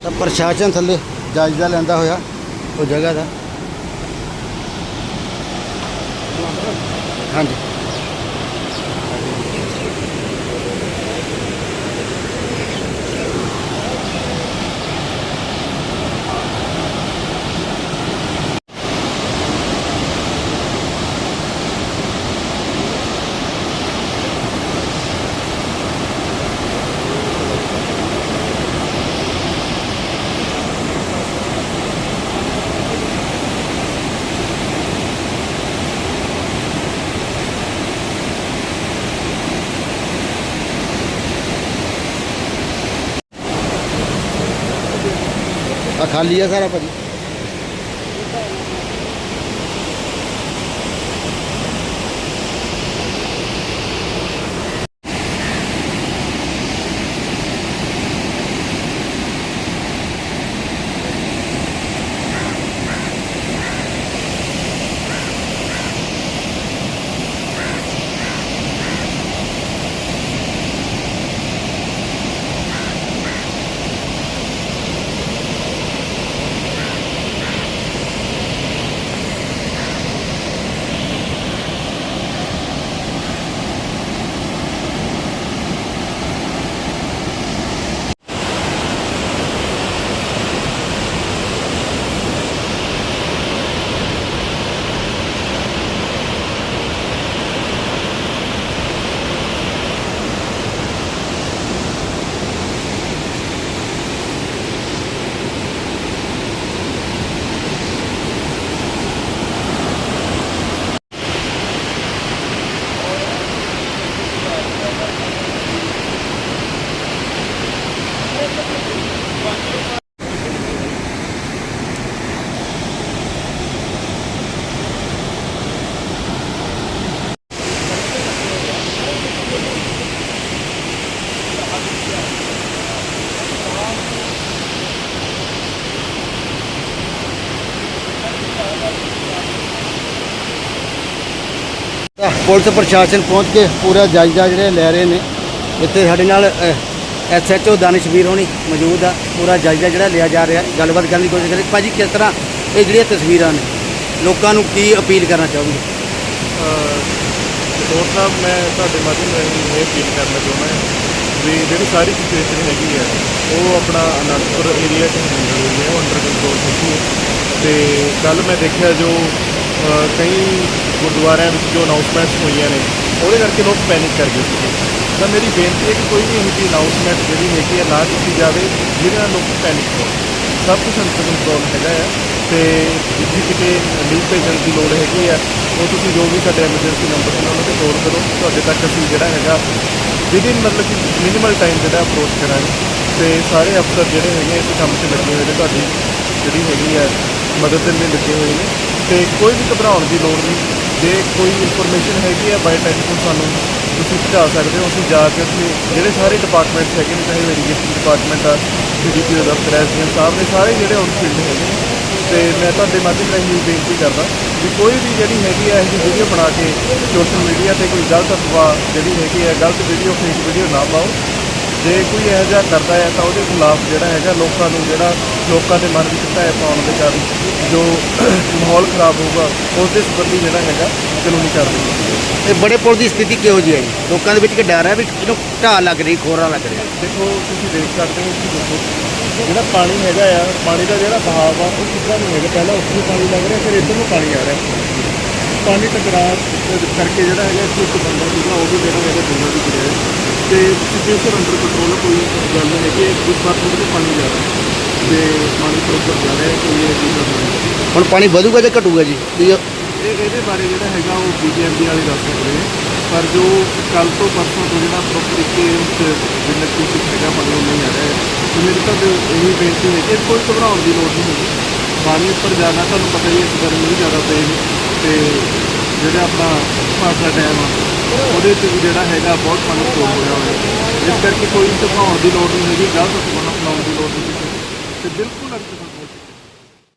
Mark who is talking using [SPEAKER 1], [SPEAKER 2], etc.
[SPEAKER 1] ਤਾਂ ਪ੍ਰਸ਼ਾਸਨ ਥੱਲੇ ਜਾਇਜ਼ਾ ਲੈਂਦਾ ਹੋਇਆ ਉਹ ਜਗ੍ਹਾ ਦਾ। ਹਾਂਜੀ। ਆ ਖਾਲੀ ਆ ਸਾਰਾ ਭਾਜੀ। ਪੁਲਿਸ ਪ੍ਰਸ਼ਾਸਨ ਪਹੁੰਚ ਕੇ ਪੂਰਾ ਜਾਇਜ਼ਾ ਜਿਹੜੇ ਲੈ ਰਹੇ ਨੇ। ਇੱਥੇ ਸਾਡੇ ਨਾਲ ਐਸਐਚਓ ਦਾਨਿਸ਼ਵੀਰ ਹੋਣੀ ਮੌਜੂਦ ਆ। ਪੂਰਾ ਜਾਇਜ਼ਾ ਜਿਹੜਾ ਲਿਆ ਜਾ ਰਿਹਾ। ਗੱਲਬਾਤ ਕਰਨ ਦੀ ਕੋਸ਼ਿਸ਼ ਕਰੀ ਭਾਜੀ, ਕਿਸ ਤਰ੍ਹਾਂ ਇਹ ਜਿਹੜੀਆਂ ਤਸਵੀਰਾਂ ਨੇ, ਲੋਕਾਂ ਨੂੰ ਕੀ ਅਪੀਲ ਕਰਨਾ ਚਾਹੋਗੇ?
[SPEAKER 2] ਰਿਪੋਰਟ ਸਾਹਿਬ, ਮੈਂ ਤੁਹਾਡੇ ਮਾਧਿਅਮ ਰਾਹੀਂ ਇਹ ਅਪੀਲ ਕਰਨਾ ਚਾਹੁੰਦਾ ਵੀ ਜਿਹੜੀ ਸਾਰੀ ਸਿਚੁਏਸ਼ਨ ਹੈਗੀ ਹੈ, ਉਹ ਆਪਣਾ ਅਨੰਦਪੁਰ ਏਰੀਆ 'ਚ ਹੁੰਦੀ ਹੋਈ ਹੈ, ਉਹ ਅੰਡਰ ਕੰਟਰੋਲ ਹੈਗੀ ਹੈ। ਤੇ ਕੱਲ ਮੈਂ ਦੇਖਿਆ ਜੋ ਕਈ ਗੁਰਦੁਆਰਿਆਂ ਵਿੱਚ ਜੋ ਅਨਾਉਂਸਮੈਂਟਸ ਹੋਈਆਂ ਨੇ, ਉਹਦੇ ਕਰਕੇ ਲੋਕ ਪੈਨਿਕ ਕਰ ਗਏ ਸੀਗੇ। ਤਾਂ ਮੇਰੀ ਬੇਨਤੀ ਹੈ ਕਿ ਕੋਈ ਵੀ ਇਹੋ ਜਿਹੀ ਅਨਾਉਂਸਮੈਂਟ ਜਿਹੜੀ ਹੈਗੀ ਹੈ, ਨਾ ਕੀਤੀ ਜਾਵੇ, ਜਿਹਦੇ ਨਾਲ ਲੋਕ ਪੈਨਿਕ ਹੋਣ। ਸਭ ਕੁਝ ਅੰਡਰ ਕੰਟਰੋਲ ਹੈਗਾ ਹੈ ਤੇ ਜਿੱਥੇ ਕਿਤੇ ਲੀਕ ਭੇਜਣ ਦੀ ਲੋੜ ਹੈਗੀ ਆ, ਉਹ ਤੁਸੀਂ ਜੋ ਵੀ ਸਾਡੇ ਐਮਰਜੈਂਸੀ ਨੰਬਰ ਨੇ, ਉਹਨਾਂ ਤੇ ਕਾਲ ਕਰੋ। ਤੁਹਾਡੇ ਤੱਕ ਅਸੀਂ ਜਿਹੜਾ ਹੈਗਾ ਵਿਦਿਨ ਮਤਲਬ ਕਿ ਮਿਨੀਮਲ ਟਾਈਮ ਜਿਹੜਾ ਅਪਰੋਚ ਕਰਾਂਗੇ। ਤੇ ਸਾਰੇ ਅਫਸਰ ਜਿਹੜੇ ਹੈਗੇ ਇਸ ਕੰਮ 'ਚ ਲੱਗੇ ਹੋਏ ਨੇ, ਤੁਹਾਡੀ ਜਿਹੜੀ ਹੈਗੀ ਹੈ ਮਦਦ ਦੇ ਲਈ ਲੱਗੇ ਹੋਏ ਨੇ ਤੇ ਕੋਈ ਵੀ ਘਬਰਾਉਣ ਦੀ ਲੋੜ ਨਹੀਂ। ਜੇ ਕੋਈ ਇਨਫੋਰਮੇਸ਼ਨ ਹੈਗੀ ਹੈ ਬਾਈ ਟੈਲੀਫੋਨ ਸਾਨੂੰ ਤੁਸੀਂ ਪਹੁੰਚਾ ਸਕਦੇ ਹੋ। ਅਸੀਂ ਜਾ ਕੇ ਉੱਥੇ ਜਿਹੜੇ ਸਾਰੇ ਡਿਪਾਰਟਮੈਂਟਸ ਹੈਗੇ ਨੇ, ਚਾਹੇ ਇਰੀਗੇਸ਼ਨ ਡਿਪਾਰਟਮੈਂਟ ਆ ਸੀਡੀਪੀਓ ਦਫ਼ਤਰ ਐਸਡੀਐਮ ਸਾਹਿਬ ਨੇ, ਸਾਰੇ ਜਿਹੜੇ ਔਨ ਫੀਲਡ ਹੈਗੇ ਨੇ, ਤੇ ਮੈਂ ਤੁਹਾਡੇ ਮਾਧਿਅਮ ਰਾਹੀਂ ਬੇਨਤੀ ਕਰਦਾ ਵੀ ਕੋਈ ਵੀ ਜਿਹੜੀ ਹੈਗੀ ਹੈ ਇਹ ਵੀਡੀਓ ਬਣਾ ਕੇ ਸੋਸ਼ਲ ਮੀਡੀਆ ਤੇ ਕੋਈ ਗਲਤ ਅਫਵਾਹ ਜਿਹੜੀ ਹੈਗੀ ਹੈ ਗਲਤ ਵੀਡੀਓ ਫੇਕ ਵੀਡੀਓ ਨਾ ਪਾਓ। ਜੇ ਕੋਈ ਇਹੋ ਜਿਹਾ ਕਰਦਾ ਹੈ ਤਾਂ ਉਹਦੇ ਖਿਲਾਫ ਜਿਹੜਾ ਹੈਗਾ ਲੋਕਾਂ ਨੂੰ ਜਿਹੜਾ ਲੋਕਾਂ ਦੇ ਮਨ ਵਿੱਚ ਭੈ ਪਾਉਣ ਦੇ ਕਾਰਨ ਜੋ ਮਾਹੌਲ ਖਰਾਬ ਹੋਊਗਾ ਉਸ ਦੇ ਸੰਬੰਧੀ ਜਿਹੜਾ ਹੈਗਾ ਕਾਨੂੰਨੀ ਕਾਰਵਾਈ
[SPEAKER 1] ਇਹ ਬੜੇ ਪੁਲ ਦੀ ਸਥਿਤੀ ਕਿਹੋ ਜਿਹੀ ਹੈ ਜੀ? ਲੋਕਾਂ ਦੇ ਵਿੱਚ ਕਿ ਡਰ ਹੈ ਵੀ ਇਹਨੂੰ ਢਾਹ ਲੱਗ ਰਹੀ ਖੋਰਾ ਲੱਗ ਰਿਹਾ
[SPEAKER 2] ਦੇਖੋ ਤੁਸੀਂ ਦੇਖ ਸਕਦੇ ਹੋ ਕਿ ਦੇਖੋ ਜਿਹੜਾ ਪਾਣੀ ਹੈਗਾ ਆ ਪਾਣੀ ਦਾ ਜਿਹੜਾ ਬਹਾਵ ਆ ਉਹ ਕਿੱਦਾਂ ਨਹੀਂ ਹੈਗਾ। ਪਹਿਲਾਂ ਉੱਥੇ ਪਾਣੀ ਲੱਗ ਰਿਹਾ ਫਿਰ ਇੱਧਰ ਨੂੰ ਪਾਣੀ ਆ ਰਿਹਾ। ਪਾਣੀ ਟਕਰਾਅ ਕਰਕੇ ਜਿਹੜਾ ਹੈਗਾ ਇੱਥੇ ਇੱਕ ਬੰਦਾ ਸੀਗਾ ਉਹ ਵੀ ਜਿਹੜਾ ਹੈਗਾ ਦੁਨੀਆ ਦੀ ਗਿਰਿਆ ਤੇ ਸਿਚੁਏਸ਼ਨ ਅੰਡਰ ਕੰਟਰੋਲ ਕੋਈ ਗੱਲ ਨਹੀਂ ਹੈ ਕਿ ਥੋੜ੍ਹਾ ਜਿਹਾ ਪਾਣੀ ਜਾ ਰਿਹਾ ਤੇ ਪਾਣੀ ਪ੍ਰੋਪਰ ਜਾ ਰਿਹਾ ਕੋਈ ਇਹ ਚੀਜ਼ ਨਹੀਂ
[SPEAKER 1] ਹੁਣ ਪਾਣੀ ਵਧੂਗਾ ਜਾਂ ਘਟੂਗਾ ਜੀ? ਵੀ ਇਹ-
[SPEAKER 2] ਇਹ ਇਹਦੇ ਬਾਰੇ ਜਿਹੜਾ ਹੈਗਾ ਉਹ ਬੀਜੇਐਮਡੀ ਵਾਲੇ ਦੱਸ ਸਕਦੇ ਨੇ। ਪਰ ਜੋ ਕੱਲ ਤੋਂ ਪਰਸੋਂ ਤੋਂ ਜਿਹੜਾ ਪ੍ਰੋਪਰ ਇੱਕ ਜਿੰਨਾ ਕੁਝ ਹੈਗਾ ਪਾਣੀ ਉਹ ਨਹੀਂ ਆ ਰਿਹਾ ਹੈ। ਤੇ ਮੇਰੀ ਤਾਂ ਇਹੀ ਬੇਨਤੀ ਹੈ ਕਿ ਕੋਈ ਘਬਰਾਉਣ ਦੀ ਲੋੜ ਨਹੀਂ ਹੈਗੀ। ਪਾਣੀ ਉੱਪਰ ਜਾਣਾ ਤੁਹਾਨੂੰ ਪਤਾ ਹੀ ਹੈ ਗਰਮੀ ਜ਼ਿਆਦਾ ਪਏਗੀ। ਤੇ ਜਿਹੜਾ ਆਪਣਾ ਪਾਸਾ ਡੈਮ ਆ ਉਹਦੇ 'ਚ ਵੀ ਜਿਹੜਾ ਹੈਗਾ ਬਹੁਤ ਪਾਣੀ ਸਟੋਰ ਹੋਇਆ ਹੋਇਆ ਹੈ। ਇਸ ਕਰਕੇ ਕੋਈ ਘਬਰਾਉਣ ਦੀ ਲੋੜ ਨਹੀਂ ਹੈਗੀ ਗਲਤ ਸਮਾਂ ਫਲਾਉਣ ਦੀ ਲੋੜ ਨਹੀਂ ਹੈ ਤੇ ਬਿਲਕੁਲ ਅੰਤ